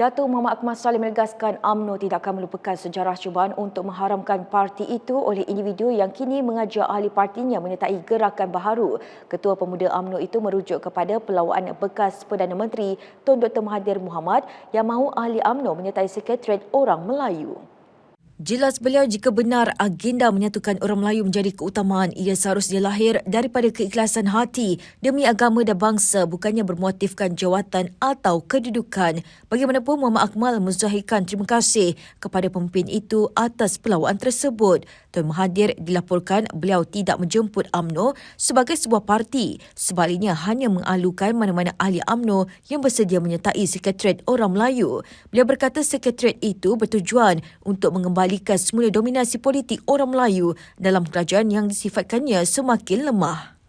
Datuk Muhammad Akmal Saleh menegaskan UMNO tidak akan melupakan sejarah cubaan untuk mengharamkan parti itu oleh individu yang kini mengajar ahli partinya menyertai gerakan baharu. Ketua Pemuda UMNO itu merujuk kepada pelawaan bekas Perdana Menteri Tun Dr. Mahathir Mohamad yang mahu ahli UMNO menyertai Sekretariat Orang Melayu. Jelas beliau jika benar agenda menyatukan orang Melayu menjadi keutamaan ia seharusnya lahir daripada keikhlasan hati demi agama dan bangsa bukannya bermotifkan jawatan atau kedudukan. Bagaimanapun Muhammad Akmal menzahirkan terima kasih kepada pemimpin itu atas pelawaan tersebut. Tuan Mahathir dilaporkan beliau tidak menjemput AMNO sebagai sebuah parti. Sebaliknya hanya mengalukan mana-mana ahli AMNO yang bersedia menyertai Sekretariat Orang Melayu. Beliau berkata Sekretariat itu bertujuan untuk mengembalikan mengembalikan semula dominasi politik orang Melayu dalam kerajaan yang disifatkannya semakin lemah.